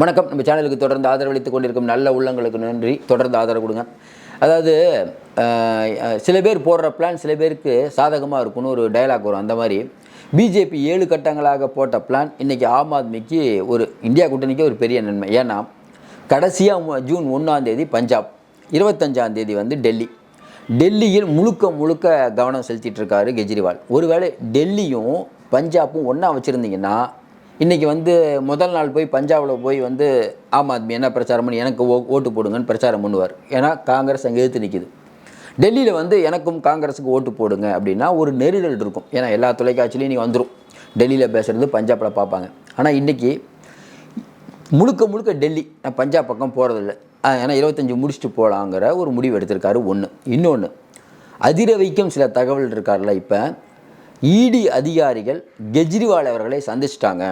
வணக்கம். நம்ம சேனலுக்கு தொடர்ந்து ஆதரவளித்துக் கொண்டிருக்கும் நல்ல உள்ளங்களுக்கு நன்றி. தொடர்ந்து ஆதரவு கொடுங்க. அதாவது சில பேர் போடுற பிளான் சில பேருக்கு சாதகமாக இருக்கும்னு ஒரு டயலாக் வரும். அந்த மாதிரி பிஜேபி ஏழு கட்டங்களாக போட்ட பிளான் இன்றைக்கி ஆம் ஆத்மிக்கு ஒரு இந்தியா கூட்டணிக்கு ஒரு பெரிய நன்மை. ஏன்னா கடைசியாக ஜூன் ஒன்றாம் தேதி பஞ்சாப் இருபத்தஞ்சாம் தேதி வந்து டெல்லி. டெல்லியில் முழுக்க முழுக்க கவனம் செலுத்திட்டு இருக்காரு கெஜ்ரிவால். ஒருவேளை டெல்லியும் பஞ்சாப்பும் ஒன்றா வச்சுருந்தீங்கன்னா இன்றைக்கி வந்து முதல் நாள் போய் பஞ்சாபில் போய் வந்து ஆம் ஆத்மி என்ன பிரச்சாரம் பண்ணி எனக்கு ஓ ஓட்டு போடுங்கன்னு பிரச்சாரம் பண்ணுவார். ஏன்னா காங்கிரஸ் அங்கே எதிர்த்து நிற்கிது டெல்லியில் வந்து எனக்கும் காங்கிரஸுக்கு ஓட்டு போடுங்க அப்படின்னா ஒரு நெருடல் இருக்கும். ஏன்னா எல்லா தொலைக்காட்சியிலையும் நீங்கள் வந்துடும் டெல்லியில் பேசுகிறது பஞ்சாபில் பார்ப்பாங்க. ஆனால் இன்றைக்கி முழுக்க முழுக்க டெல்லி நான் பஞ்சாப் பக்கம் போகிறதில்ல ஏன்னா இருபத்தஞ்சி முடிச்சுட்டு போகலாங்கிற ஒரு முடிவு எடுத்திருக்காரு ஒன்று இன்னொன்று அதிர வைக்கும் சில தகவல் இருக்கார்ல இப்போ. இடி அதிகாரிகள் கெஜ்ரிவால் அவர்களை சந்திச்சிட்டாங்க.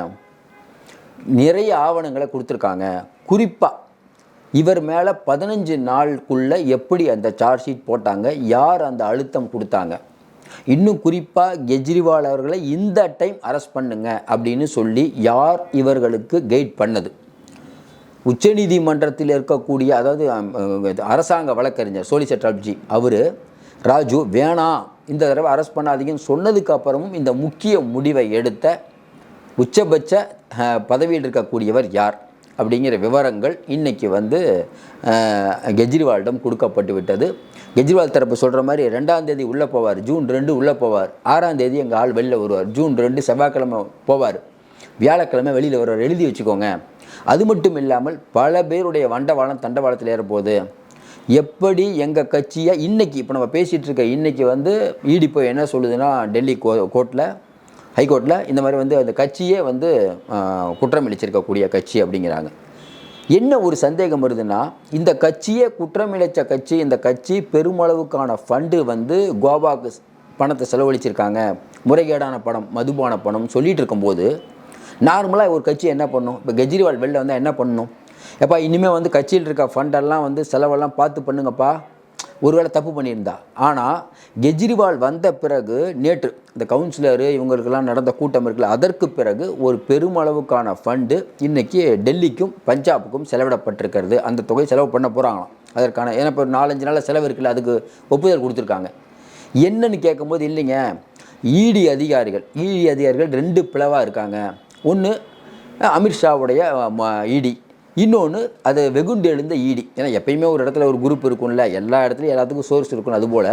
நிறைய ஆவணங்களை கொடுத்துருக்காங்க. குறிப்பாக இவர் மேலே பதினஞ்சு நாளுக்குள்ளே எப்படி அந்த சார்ஜ் ஷீட் போட்டாங்க யார் அந்த அழுத்தம் கொடுத்தாங்க. இன்னும் குறிப்பாக கெஜ்ரிவால் அவர்களை இந்த டைம் அரெஸ்ட் பண்ணுங்க அப்படின்னு சொல்லி யார் இவர்களுக்கு கைட் பண்ணது. உச்சநீதிமன்றத்தில் இருக்கக்கூடிய அதாவது அரசாங்க வழக்கறிஞர் சோலிசர் அவர் ராஜு வேணாம் இந்த தடவை அரெஸ்ட் பண்ணாதீங்கன்னு சொன்னதுக்கு அப்புறமும் இந்த முக்கிய முடிவை எடுத்த உச்சபட்ச பதவியில் இருக்கக்கூடியவர் யார்? அப்படிங்கிற விவரங்கள் இன்றைக்கி வந்து கெஜ்ரிவாலிடம் கொடுக்கப்பட்டு விட்டது. கெஜ்ரிவால் தரப்பு சொல்கிற மாதிரி ரெண்டாம் தேதி உள்ளே போவார் ஜூன் ரெண்டு உள்ளே போவார். ஆறாம் தேதி எங்கள் ஆள் வெளியில் வருவார் ஜூன் ரெண்டு செவ்வாய்க்கிழமை போவார். வியாழக்கிழமை வெளியில் வருவார். எழுதி வச்சுக்கோங்க. அது மட்டும் இல்லாமல் பல பேருடைய வண்டவாளம் தண்டவாளத்தில் ஏறப்போகுது. எப்படி எங்கள் கட்சியை இன்னைக்கு இப்போ நம்ம பேசிகிட்டு இருக்க இன்னைக்கு வந்து இடி போய் என்ன சொல்லுதுன்னா டெல்லி கோ கோர்ட்டில் ஹைகோர்ட்டில் இந்த மாதிரி வந்து அந்த கட்சியே வந்து குற்றம் இழைச்சிருக்கக்கூடிய கட்சி அப்படிங்கிறாங்க. என்ன ஒரு சந்தேகம் வருதுன்னா இந்த கட்சியே குற்றம் இழைச்ச கட்சி இந்த கட்சி பெருமளவுக்கான ஃபண்டு வந்து கோவாக்கு பணத்தை செலவழிச்சிருக்காங்க. முறைகேடான பணம் மதுபான பணம் சொல்லிகிட்டு இருக்கும்போது நார்மலாக ஒரு கட்சி என்ன பண்ணும்? இப்போ கெஜ்ரிவால் வெளில வந்தால் என்ன பண்ணணும்? எப்பா இனிமேல் வந்து கட்சியில் இருக்க ஃபண்டெல்லாம் வந்து செலவெல்லாம் பார்த்து பண்ணுங்கப்பா. ஒருவேளை தப்பு பண்ணியிருந்தா. ஆனால் கெஜ்ரிவால் வந்த பிறகு நேற்று இந்த கவுன்சிலரு இவங்களுக்கெல்லாம் நடந்த கூட்டம் இருக்குல்ல அதற்கு பிறகு ஒரு பெருமளவுக்கான ஃபண்டு இன்றைக்கி டெல்லிக்கும் பஞ்சாபுக்கும் செலவிடப்பட்டிருக்கிறது. அந்த தொகை செலவு பண்ண போகிறாங்களாம் அதற்கான ஏன்னா இப்போ ஒரு நாலஞ்சு நாளில் செலவு இருக்குல்ல அதுக்கு ஒப்புதல் கொடுத்துருக்காங்க. என்னன்னு கேட்கும்போது இல்லைங்க. இடி அதிகாரிகள் இடி அதிகாரிகள் ரெண்டு பிளவாக இருக்காங்க. ஒன்று அமித்ஷாவுடைய இடி இன்னொன்று அது வெகுண்டு எழுந்த ஈடி. ஏன்னா எப்பயுமே ஒரு இடத்துல ஒரு குரூப் இருக்கும்ல எல்லா இடத்துலையும் எல்லாத்துக்கும் சோர்ஸ் இருக்கும் அதுபோல்.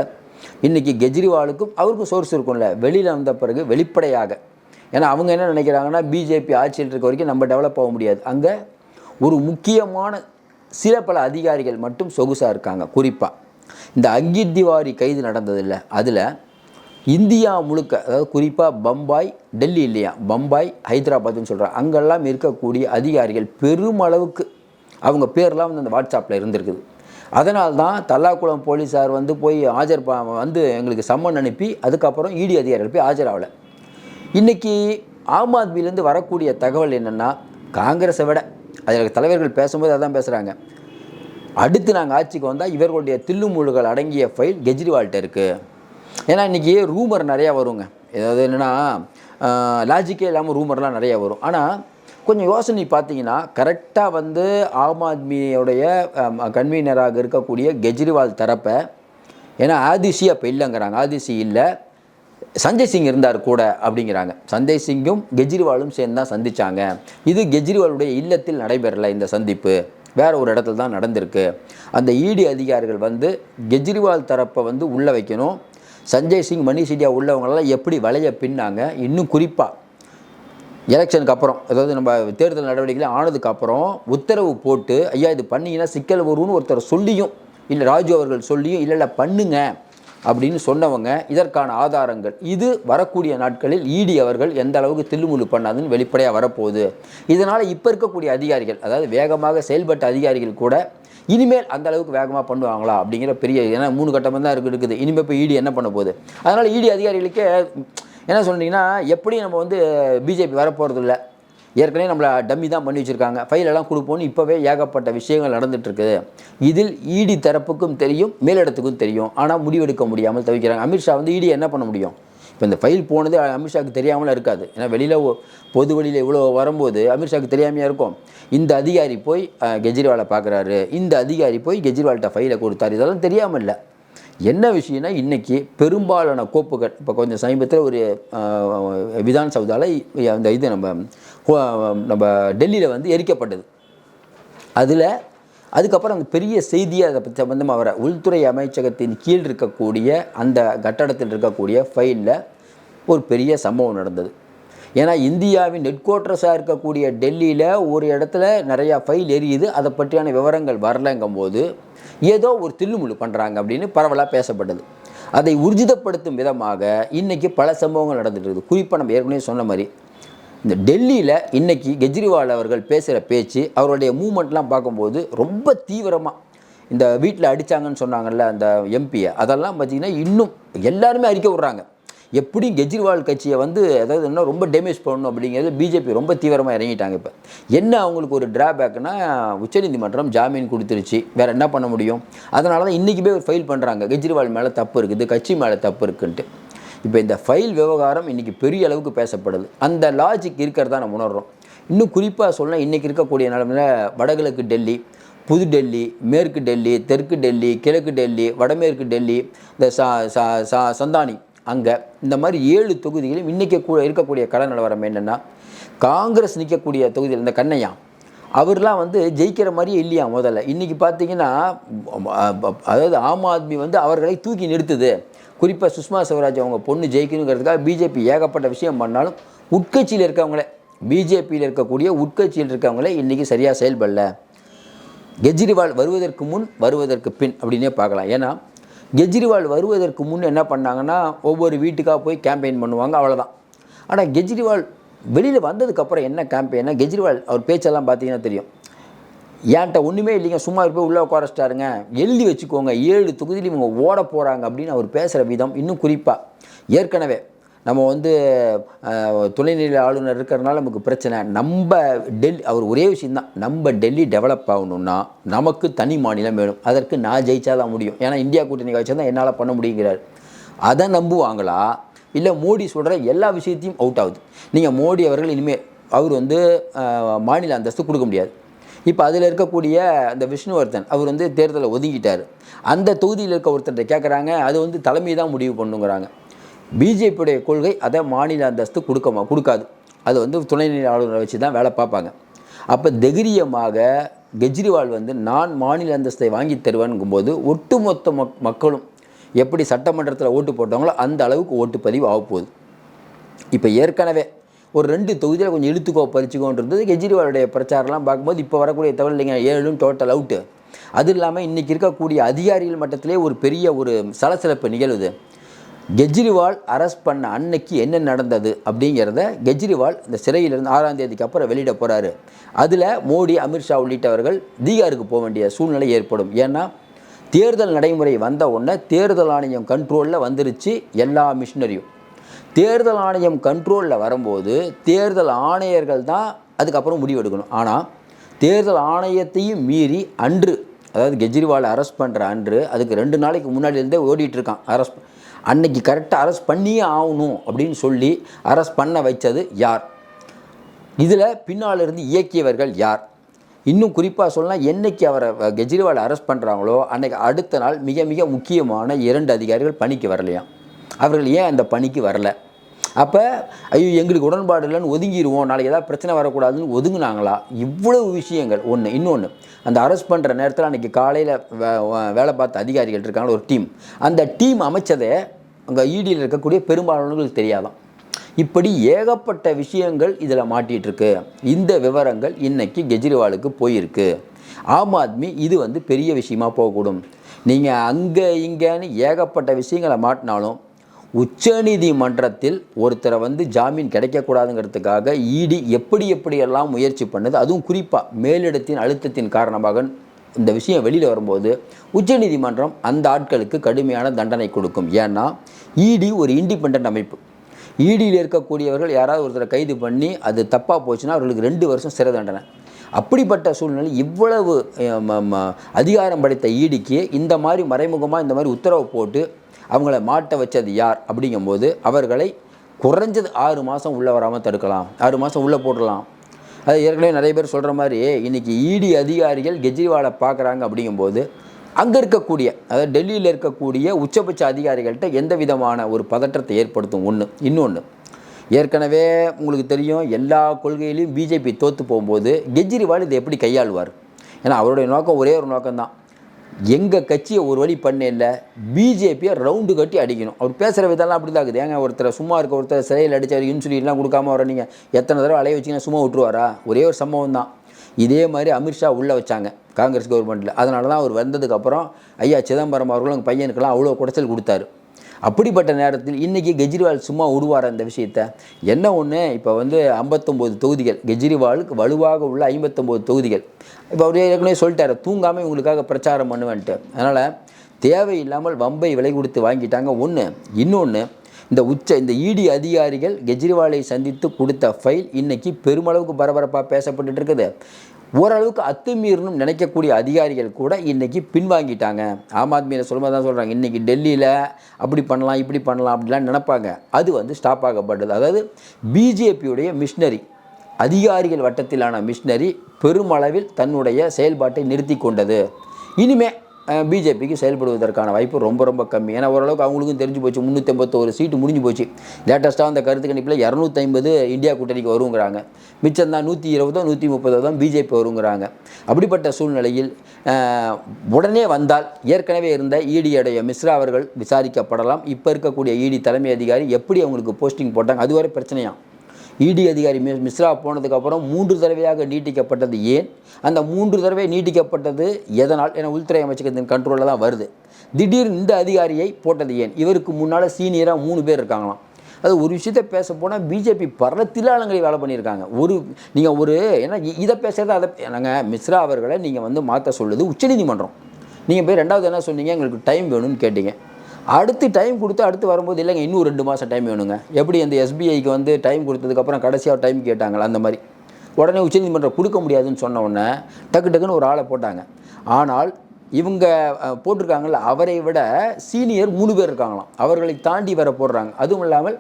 இன்றைக்கி கெஜ்ரிவாலுக்கும் அவருக்கும் சோர்ஸ் இருக்கும்ல வெளியில் வந்த பிறகு வெளிப்படையாக. ஏன்னா அவங்க என்ன நினைக்கிறாங்கன்னா பிஜேபி ஆட்சியில் இருக்க வரைக்கும் நம்ம டெவலப் ஆக முடியாது. அங்கே ஒரு முக்கியமான சில பல அதிகாரிகள் மட்டும் சொகுசாக இருக்காங்க குறிப்பாக இந்த அங்கித் திவாரி கைது நடந்ததில்ல அதில் இந்தியா முழுக்க அதாவது குறிப்பாக பம்பாய் டெல்லி இல்லையா? பம்பாய் ஹைதராபாத்னு சொல்கிறாங்க அங்கெல்லாம் இருக்கக்கூடிய அதிகாரிகள் பெருமளவுக்கு அவங்க பேர்லாம் வந்து அந்த வாட்ஸ்அப்பில் இருந்திருக்குது. அதனால் தான் தல்லாக்குளம் போலீஸார் வந்து போய் ஆஜர் வந்து எங்களுக்கு சம்மன் அனுப்பி அதுக்கப்புறம் இடி அதிகாரிகள் போய் ஆஜராகலை இன்றைக்கி ஆம் ஆத்மியிலேருந்து வரக்கூடிய தகவல் என்னென்னா காங்கிரஸை விட அதில் தலைவர்கள் பேசும்போது அதான் பேசுகிறாங்க அடுத்து நாங்கள் ஆட்சிக்கு வந்தால் இவர்களுடைய தில்லுமுழுகள் அடங்கிய ஃபைல் கெஜ்ரிவால்கிட்ட இருக்குது ஏன்னா இன்றைக்கி ரூமர் நிறையா வருங்க. ஏதாவது என்னென்னா லாஜிக்கே இல்லாமல் ரூமர்லாம் நிறையா வரும். ஆனால் கொஞ்சம் யோசனை பார்த்தீங்கன்னா கரெக்டாக வந்து ஆம் ஆத்மியோடைய கன்வீனராக இருக்கக்கூடிய கெஜ்ரிவால் தரப்பை ஏன்னா ஆதிசி அப்போ இல்லைங்கிறாங்க. ஆதிசி இல்லை. சஞ்சய் சிங் இருந்தார் கூட அப்படிங்கிறாங்க. சஞ்சய் சிங்கும் கெஜ்ரிவாலும் சேர்ந்து தான் சந்திச்சாங்க. இது கெஜ்ரிவாலுடைய இல்லத்தில் நடைபெறலை இந்த சந்திப்பு. வேற ஒரு இடத்துல தான் நடந்திருக்கு. அந்த இடி அதிகாரிகள் வந்து கெஜ்ரிவால் தரப்பை வந்து உள்ளே வைக்கணும். சஞ்சய் சிங் மணிஷ் சிடியா உள்ளவங்களெல்லாம் எப்படி வலைய பின்னாங்க? இன்னும் குறிப்பாக எலெக்ஷனுக்கு அப்புறம் அதாவது நம்ம தேர்தல் நடவடிக்கைகள் ஆனதுக்கு அப்புறம் உத்தரவு போட்டு ஐயா இது பண்ணீங்கன்னா சிக்கல் வரும்னு ஒருத்தர் சொல்லியும் இல்லை ராஜு அவர்கள் சொல்லியும் இல்லை இல்லை பண்ணுங்கள் அப்படின்னு சொன்னவங்க இதற்கான ஆதாரங்கள். இது வரக்கூடிய நாட்களில் இடி அவர்கள் எந்த அளவுக்கு தில்லுமுழு பண்ணாதுன்னு வெளிப்படையாக வரப்போகுது. இதனால் இப்போ இருக்கக்கூடிய அதிகாரிகள் அதாவது வேகமாக செயல்பட்ட அதிகாரிகள் கூட இனிமேல் அந்த அளவுக்கு வேகமாக பண்ணுவாங்களா அப்படிங்கிற பெரிய ஏன்னா மூணு கட்டமாக தான் இருக்கு இருக்குது. இனிமேல் இப்போ இடி என்ன பண்ண போகுது? அதனால் இடி அதிகாரிகளுக்கே என்ன சொன்னீங்கன்னா எப்படி நம்ம வந்து பிஜேபி வரப்போகிறது இல்லை ஏற்கனவே நம்மளை டம்மி தான் பண்ணி வச்சுருக்காங்க. ஃபைலெல்லாம் கொடுப்போம்னு இப்போவே ஏகப்பட்ட விஷயங்கள் நடந்துகிட்ருக்குது இதில் இடி தரப்புக்கும் தெரியும் மேலிடத்துக்கும் தெரியும். ஆனால் முடிவெடுக்க முடியாமல் தவிக்கிறாங்க. அமித்ஷா வந்து இடி என்ன பண்ண முடியும்? இப்போ இந்த ஃபைல் போனது அமித்ஷாவுக்கு தெரியாமலாம் இருக்காது. ஏன்னா வெளியில் பொது வெளியில் இவ்வளோ வரும்போது அமித்ஷாவுக்கு தெரியாமையாக இருக்கும். இந்த அதிகாரி போய் கெஜ்ரிவாலை பார்க்குறாரு இந்த அதிகாரி போய் கெஜ்ரிவால்கிட்ட ஃபைலை கொடுத்தாரு. இதெல்லாம் தெரியாமல் இல்லை என்ன விஷயம்னா இன்றைக்கி பெரும்பாலான கோப்புகள் இப்போ கொஞ்சம் சமீபத்தில் ஒரு விதான் சவுதாவில் அந்த இது நம்ம நம்ம டெல்லியில் வந்து எரிக்கப்பட்டது. அதில் அதுக்கப்புறம் அங்கே பெரிய செய்தியாக அதை பற்றி சம்பந்தமாக வர உள்துறை அமைச்சகத்தின் கீழ் இருக்கக்கூடிய அந்த கட்டடத்தில் இருக்கக்கூடிய ஃபைலில் ஒரு பெரிய சம்பவம் நடந்தது. ஏன்னா இந்தியாவின் ஹெட் குவார்ட்டர்ஸாக இருக்கக்கூடிய டெல்லியில் ஒரு இடத்துல நிறையா ஃபைல் எரியுது. அதை பற்றியான விவரங்கள் வரலங்கும் போது ஏதோ ஒரு தில்லுமுள்ளு பண்ணுறாங்க அப்படின்னு பரவலாக பேசப்பட்டது. அதை உர்ஜிதப்படுத்தும் விதமாக இன்றைக்கி பல சம்பவங்கள் நடந்துட்டு இருக்குது. குறிப்பாக நம்ம ஏற்கனவே சொன்ன மாதிரி இந்த டெல்லியில் இன்றைக்கி கெஜ்ரிவால் அவர்கள் பேசுகிற பேச்சு அவருடைய மூமெண்ட்லாம் பார்க்கும்போது ரொம்ப தீவிரமாக இந்த வீட்டில் அடித்தாங்கன்னு சொன்னாங்கல்ல அந்த எம்பியை அதெல்லாம் பார்த்திங்கன்னா இன்னும் எல்லாருமே அறிக்கை விட்றாங்க. எப்படி கெஜ்ரிவால் கட்சியை வந்து அதாவது என்ன ரொம்ப டேமேஜ் பண்ணணும் அப்படிங்கிறது பிஜேபி ரொம்ப தீவிரமாக இறங்கிட்டாங்க இப்போ. என்ன அவங்களுக்கு ஒரு டிராபேக்னா உச்சநீதிமன்றம் ஜாமீன் கொடுத்துருச்சு. வேறு என்ன பண்ண முடியும்? அதனால தான் இன்றைக்குமே ஒரு ஃபைல் பண்ணுறாங்க கெஜ்ரிவால் மேலே தப்பு இருக்குது கட்சி மேலே தப்பு இருக்குன்ட்டு. இப்போ இந்த ஃபைல் விவகாரம் இன்றைக்கி பெரிய அளவுக்கு பேசப்படுது. அந்த லாஜிக் இருக்கிறதா நம்ம உணர்றோம். இன்னும் குறிப்பாக சொன்னால் இன்றைக்கி இருக்கக்கூடிய நிலமையில் வடகிழக்கு டெல்லி புது டெல்லி மேற்கு டெல்லி தெற்கு டெல்லி கிழக்கு டெல்லி வடமேற்கு டெல்லி இந்த சா சா சா சந்தானி அங்கே இந்த மாதிரி ஏழு தொகுதிகளும் இன்றைக்கி கூட இருக்கக்கூடிய கள நிலவரம் என்னென்னா காங்கிரஸ் நிற்கக்கூடிய தொகுதியில் இந்த கண்ணையா அவர்லாம் வந்து ஜெயிக்கிற மாதிரியே இல்லையா முதல்ல. இன்றைக்கி பார்த்தீங்கன்னா அதாவது ஆம் ஆத்மி வந்து அவர்களை தூக்கி நிறுத்துது. குறிப்பாக சுஷ்மா ஸ்வராஜ் அவங்க பொண்ணு ஜெயிக்கணுங்கிறதுக்காக பிஜேபி ஏகப்பட்ட விஷயம் பண்ணாலும் உட்கட்சியில் இருக்கவங்களே பிஜேபியில் இருக்கக்கூடிய உட்கட்சியில் இருக்கவங்களே இன்றைக்கி சரியாக செயல்படல. கெஜ்ரிவால் வருவதற்கு முன் வருவதற்கு பின் அப்படின்னே பார்க்கலாம். ஏன்னா கெஜ்ரிவால் வருவதற்கு முன் என்ன பண்ணாங்கன்னா ஒவ்வொரு வீட்டுக்காக போய் கேம்பெயின் பண்ணுவாங்க அவ்வளோதான் ஆனால் கெஜ்ரிவால் வெளியில் வந்ததுக்கப்புறம் என்ன கேம்பெயின்னா கெஜ்ரிவால் அவர் பேச்செல்லாம் பார்த்தீங்கன்னா தெரியும். ஏன்ட்ட ஒன்றுமே இல்லைங்க. சும்மா போய் உள்ளே உட்காரச்சிட்டாருங்க எழுதி வச்சுக்கோங்க. ஏழு தொகுதியில் இவங்க ஓட போகிறாங்க அப்படின்னு அவர் பேசுகிற விதம் இன்னும் குறிப்பாக ஏற்கனவே நம்ம வந்து துணைநிலை ஆளுநர் இருக்கிறனால நமக்கு பிரச்சனை. நம்ம டெல்லி அவர் ஒரே விஷயம்தான். நம்ம டெல்லி டெவலப் ஆகணும்னா நமக்கு தனி மாநிலம் வேணும். அதற்கு நான் ஜெயிச்சா தான் முடியும். ஏன்னா இந்தியா கூட்டணி வச்சா தான் என்னால் பண்ண முடியுங்கிறார். அதை நம்புவாங்களா? இல்லை மோடி சொல்கிற எல்லா விஷயத்தையும் அவுட் ஆகுது. நீங்கள் மோடி அவர்கள் இனிமேல் அவர் வந்து மாநில அந்தஸ்து கொடுக்க முடியாது. இப்போ அதில் இருக்கக்கூடிய அந்த விஷ்ணுவர்தன் அவர் வந்து தேர்தலை ஒதுங்கிட்டார் அந்த தொகுதியில் இருக்க ஒருத்தர்கிட்ட கேட்குறாங்க அது வந்து தலைமை தான் முடிவு பண்ணுங்கிறாங்க. பிஜேபியுடைய கொள்கை அதை மாநில அந்தஸ்து கொடுக்கமா கொடுக்காது. அது வந்து துணைநிலை ஆளுநரை வச்சு தான் வேலை பார்ப்பாங்க. அப்போ தைரியமாக கெஜ்ரிவால் வந்து நான் மாநில அந்தஸ்தை வாங்கி தருவேங்கும்போது ஒட்டுமொத்த மக் மக்களும் எப்படி சட்டமன்றத்தில் ஓட்டு போட்டாங்களோ அந்த அளவுக்கு ஓட்டுப்பதிவு ஆக போகுது இப்போ ஏற்கனவே ஒரு ரெண்டு தொகுதியில் கொஞ்சம் இழுத்துக்கோ பறிச்சுக்கோன்றது கெஜ்ரிவாலுடைய பிரச்சாரம்லாம் பார்க்கும்போது இப்போ வரக்கூடிய தகவல் இல்லைங்க ஏழும் டோட்டல் அவுட்டு அது இல்லாமல் இன்றைக்கி இருக்கக்கூடிய அதிகாரிகள் மட்டத்திலே ஒரு பெரிய ஒரு சலசலப்பு நிகழ்வுது. கெஜ்ரிவால் அரெஸ்ட் பண்ண அன்னைக்கு என்ன நடந்தது அப்படிங்கிறத கெஜ்ரிவால் இந்த சிறையிலிருந்து ஆறாம் தேதிக்கு அப்புறம் வெளியிட போகிறாரு அதில் மோடி அமித்ஷா உள்ளிட்டவர்கள் தீகாருக்கு போக வேண்டிய சூழ்நிலை ஏற்படும். ஏன்னா தேர்தல் நடைமுறை வந்த உடனே தேர்தல் ஆணையம் கண்ட்ரோலில் வந்துருச்சு எல்லா மிஷினரியும் தேர்தல் ஆணையம் கண்ட்ரோலில் வரும்போது தேர்தல் ஆணையர்கள் தான் அதுக்கப்புறம் முடிவெடுக்கணும். ஆனால் தேர்தல் ஆணையத்தையும் மீறி அன்று அதாவது கெஜ்ரிவாலை அரெஸ்ட் பண்ணுற அன்று அதுக்கு ரெண்டு நாளைக்கு முன்னாடியிருந்தே ஓடிட்டுருக்கான் அரெஸ்ட் அன்னைக்கு கரெக்டாக அரெஸ்ட் பண்ணியே ஆகணும் அப்படின்னு சொல்லி அரெஸ்ட் பண்ண வைச்சது யார்? இதில் பின்னால் இருந்து இயக்கியவர்கள் யார்? இன்னும் குறிப்பாக சொல்லலாம் என்னைக்கு அவரை கெஜ்ரிவாலை அரெஸ்ட் பண்ணுறாங்களோ அன்னைக்கு அடுத்த நாள் மிக மிக முக்கியமான இரண்டு அதிகாரிகள் பணிக்கு வரலையாம். அவர்கள் ஏன் அந்த பணிக்கு வரலை? அப்போ ஐயோ எங்களுக்கு உடன்பாடு இல்லைன்னு ஒதுங்கிடுவோம் நாளைக்கு ஏதாவது பிரச்சனை வரக்கூடாதுன்னு ஒதுங்குனாங்களா? இவ்வளவு விஷயங்கள். ஒன்று இன்னொன்று அந்த அரெஸ்ட் பண்ணுற நேரத்தில் அன்றைக்கி காலையில் வேலை பார்த்த அதிகாரிகள் இருக்காங்க ஒரு டீம். அந்த டீம் அமைச்சதே அங்கே ஈடியில் இருக்கக்கூடிய பெரும்பாலானவர்களுக்கு தெரியாதான். இப்படி ஏகப்பட்ட விஷயங்கள் இதில் மாட்டிகிட்ருக்கு இந்த விவரங்கள் இன்றைக்கி கெஜ்ரிவாலுக்கு போயிருக்கு. ஆம் ஆத்மி இது வந்து பெரிய விஷயமா போகக்கூடும். நீங்கள் அங்கே இங்கேன்னு ஏகப்பட்ட விஷயங்களை மாட்டினாலும் உச்சநீதிமன்றத்தில் ஒருத்தரை வந்து ஜாமீன் கிடைக்கக்கூடாதுங்கிறதுக்காக இடி எப்படி எப்படியெல்லாம் முயற்சி பண்ணுது அதுவும் குறிப்பாக மேலிடத்தின் அழுத்தத்தின் காரணமாக இந்த விஷயம் வெளியில் வரும்போது உச்சநீதிமன்றம் அந்த ஆட்களுக்கு கடுமையான தண்டனை கொடுக்கும். ஏன்னா இடி ஒரு இண்டிபெண்ட் அமைப்பு. ஈடியில் இருக்கக்கூடியவர்கள் யாராவது ஒருத்தரை கைது பண்ணி அது தப்பாக போச்சுன்னா அவர்களுக்கு ரெண்டு வருஷம் சிறை தண்டனை. அப்படிப்பட்ட சூழ்நிலை இவ்வளவு அதிகாரம் படைத்த ஈடிக்கு இந்த மாதிரி மறைமுகமாக இந்த மாதிரி உத்தரவு போட்டு அவங்கள மாட்ட வச்சது யார் அப்படிங்கும்போது அவர்களை குறைஞ்சது ஆறு மாதம் உள்ளே வராமல் தடுக்கலாம். ஆறு மாதம் உள்ளே போடலாம் அது ஏற்கனவே நிறைய பேர் சொல்கிற மாதிரி இன்றைக்கி இடி அதிகாரிகள் கெஜ்ரிவாலை பார்க்குறாங்க அப்படிங்கும்போது அங்கே இருக்கக்கூடிய அதாவது டெல்லியில் இருக்கக்கூடிய உச்சபட்ச அதிகாரிகள்கிட்ட எந்த விதமான ஒரு பதற்றத்தை ஏற்படுத்தும் ஒன்று இன்னொன்று ஏற்கனவே உங்களுக்கு தெரியும் எல்லா கொள்கையிலையும் பிஜேபி தோற்று போகும்போது கெஜ்ரிவால் இதை எப்படி கையாளுவார்? ஏன்னா அவருடைய நோக்கம் ஒரே ஒரு நோக்கம்தான். எங்கள் கட்சியை ஒரு வழி பண்ணல பிஜேபியை ரவுண்டு கட்டி அடிக்கணும். அவர் பேசுகிற விதம்லாம் அப்படி தான் இருக்குது. ஏங்க ஒருத்தர் சும்மா இருக்க ஒருத்தர் சிறையில் அடித்தார் இன்சுலின்லாம் கொடுக்காம வர நீங்கள் எத்தனை தடவை அலைய வச்சிங்கன்னா சும்மா விட்டுருவாரா? ஒரே ஒரு சம்பவம் தான் இதே மாதிரி அமித்ஷா உள்ளே வச்சாங்க காங்கிரஸ் கவர்மெண்ட்டில் அதனால தான் அவர் வந்ததுக்கப்புறம் ஐயா சிதம்பரம் அவர்களும் எங்கள் பையனுக்கெல்லாம் அவ்வளோ குடைச்சல் கொடுத்தாரு. அப்படிப்பட்ட நேரத்தில் இன்றைக்கி கெஜ்ரிவால் சும்மா விடுவார் அந்த விஷயத்த. என்ன ஒன்று இப்போ வந்து ஐம்பத்தொம்போது தொகுதிகள். கெஜ்ரிவாலுக்கு வலுவாக உள்ள ஐம்பத்தொம்போது தொகுதிகள். இப்போ அவர் ஏற்கனவே சொல்லிட்டார் தூங்காமல் இவங்களுக்காக பிரச்சாரம் பண்ணுவேன்ட்டு. அதனால் தேவையில்லாமல் வம்பை விலை கொடுத்து வாங்கிட்டாங்க. ஒன்று இன்னொன்று இந்த உச்ச இந்த இடி அதிகாரிகள் கெஜ்ரிவாலை சந்தித்து கொடுத்த ஃபைல் இன்னைக்கு பெருமளவுக்கு பரபரப்பாக பேசப்பட்டுட்டு இருக்குது. ஓரளவுக்கு அத்துமீறணும் நினைக்கக்கூடிய அதிகாரிகள் கூட இன்றைக்கி பின்வாங்கிட்டாங்க. ஆம் ஆத்மியில் சொல்லும்போது தான் சொல்கிறாங்க இன்றைக்கி டெல்லியில் அப்படி பண்ணலாம் இப்படி பண்ணலாம் அப்படிலாம் நினைப்பாங்க. அது வந்து ஸ்டாப் ஆகப்பட்டது. அதாவது பிஜேபியுடைய மிஷினரி அதிகாரிகள் வட்டத்திலான மிஷினரி பெருமளவில் தன்னுடைய செயல்பாட்டை நிறுத்தி கொண்டது. இனிமே பிஜேபிக்கு செயல்படுவதற்கான வாய்ப்பு ரொம்ப ரொம்ப கம்மி. ஏன்னா ஓரளவுக்கு அவங்களுக்கும் தெரிஞ்சு போச்சு. முந்நூற்றம்பத்தோரு சீட்டு முடிஞ்சு போச்சு. லேட்டஸ்ட்டாக அந்த கருத்து கணிப்பில் இரநூத்தைம்பது இந்தியா கூட்டணிக்கு வருங்கிறாங்க. மிச்சம் தான் நூற்றி இருபதோ நூற்றி முப்பதோ தான் பிஜேபி வருங்கிறாங்க. அப்படிப்பட்ட சூழ்நிலையில் உடனே வந்தால் ஏற்கனவே இருந்த இடியுடைய மிஸ்ரா அவர்கள் விசாரிக்கப்படலாம். இப்போ இருக்கக்கூடிய இடி தலைமை அதிகாரி எப்படி அவங்களுக்கு போஸ்டிங் போட்டாங்க? அதுவரை பிரச்சனையாக இடி அதிகாரி மிஸ்ரா போனதுக்கப்புறம் மூன்று தடவையாக நீட்டிக்கப்பட்டது ஏன்? அந்த மூன்று தடவை நீட்டிக்கப்பட்டது எதனால்? என உள்துறை அமைச்சகத்தின் கண்ட்ரோலில் தான் வருது. திடீர்னு இந்த அதிகாரியை போட்டது ஏன்? இவருக்கு முன்னால் சீனியராக மூணு பேர் இருக்காங்களாம். அது ஒரு விஷயத்தை பேச போனால் பிஜேபி பல தில்லாளங்களை வேலை பண்ணியிருக்காங்க. ஒரு நீங்கள் ஒரு ஏன்னா இதை பேசுகிறத அதை நாங்கள் மிஸ்ரா அவர்களை நீங்கள் வந்து மாற்ற சொல்லுது உச்சநீதிமன்றம். நீங்கள் போய் ரெண்டாவது என்ன சொன்னீங்க? எங்களுக்கு டைம் வேணும்னு கேட்டீங்க. அடுத்து டைம் கொடுத்து அடுத்து வரும்போது இல்லைங்க இன்னும் ரெண்டு மாதம் டைம் வேணுங்க. எப்படி அந்த எஸ்பிஐக்கு வந்து டைம் கொடுத்ததுக்கப்புறம் கடைசியாக டைம் கேட்டாங்களா அந்த மாதிரி. உடனே உச்சநீதிமன்றம் கொடுக்க முடியாதுன்னு சொன்ன உடனே டக்கு டக்குன்னு ஒரு ஆளை போட்டாங்க. ஆனால் இவங்க போட்டிருக்காங்கல்ல அவரை விட சீனியர் மூணு பேர் இருக்காங்களாம். அவர்களை தாண்டி வர போடுறாங்க. அதுவும் இல்லாமல்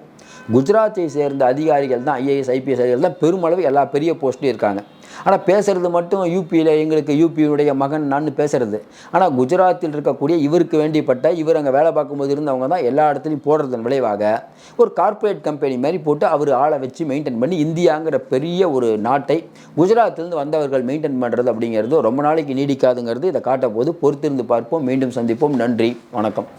குஜராத்தை சேர்ந்த அதிகாரிகள் தான் ஐஏஎஸ் ஐபிஎஸ் அதிகாரிகள் தான் பெருமளவு எல்லா பெரிய போஸ்ட்லையும் இருக்காங்க. ஆனால் பேசுகிறது மட்டும் யூபியில் எங்களுக்கு யூபியுடைய மகன் நான் பேசுறது. ஆனால் குஜராத்தில் இருக்கக்கூடிய இவருக்கு வேண்டிப்பட்ட இவர் அங்கே வேலை பார்க்கும்போது இருந்தவங்க தான் எல்லா இடத்துலையும் போடுறதன் விளைவாக ஒரு கார்ப்பரேட் கம்பெனி மாதிரி போட்டு அவர் ஆளை வச்சு மெயின்டைன் பண்ணி இந்தியாங்கிற பெரிய ஒரு நாட்டை குஜராத்திலிருந்து வந்தவர்கள் மெயின்டைன் பண்ணுறது அப்படிங்கிறது ரொம்ப நாளைக்கு நீடிக்காதுங்கிறது இதை காட்ட போது பொறுத்திருந்து பார்ப்போம். மீண்டும் சந்திப்போம். நன்றி. வணக்கம்.